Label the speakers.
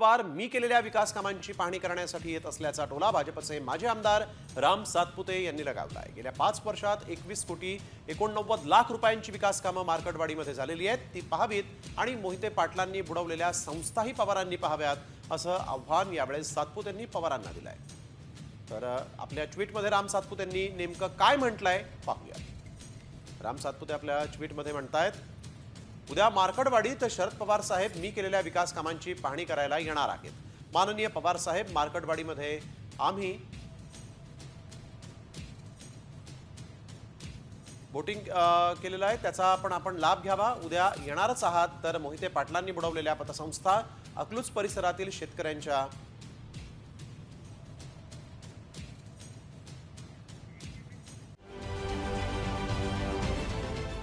Speaker 1: पवार मी केलेल्या विकास कामांची पाहणी करण्यासाठी येत असल्याचा टोला भाजपचे माजी आमदार राम सातपुते यांनी लगावलाय. गेल्या पाच वर्षात एकवीस कोटी एकोणनव्वद लाख रुपयांची विकास कामं मार्केटवाडीमध्ये झालेली आहेत. ती पाहावीत आणि मोहिते पाटलांनी बुडवलेल्या संस्थाही पवारांनी पाहाव्यात असं आव्हान यावेळेस सातपुतेंनी पवारांना दिलंय. तर आपल्या ट्विटमध्ये राम सातपुतेंनी नेमकं काय म्हटलंय पाहूया राम सातपुते आपल्या ट्विटमध्ये म्हणतायत उद्या मार्कडवाडीत शरद पवार साहेब मी केलेल्या विकास कामांची पाहणी करायला येणार आहेत. माननीय पवार साहेब मार्कडवाडीमध्ये आम्ही बोटिंग केलेलं आहे. त्याचा पण आपण लाभ घ्यावा. उद्या येणारच आहात तर मोहिते पाटलांनी बुडवलेल्या पतसंस्था अकलूज परिसरातील शेतकऱ्यांच्या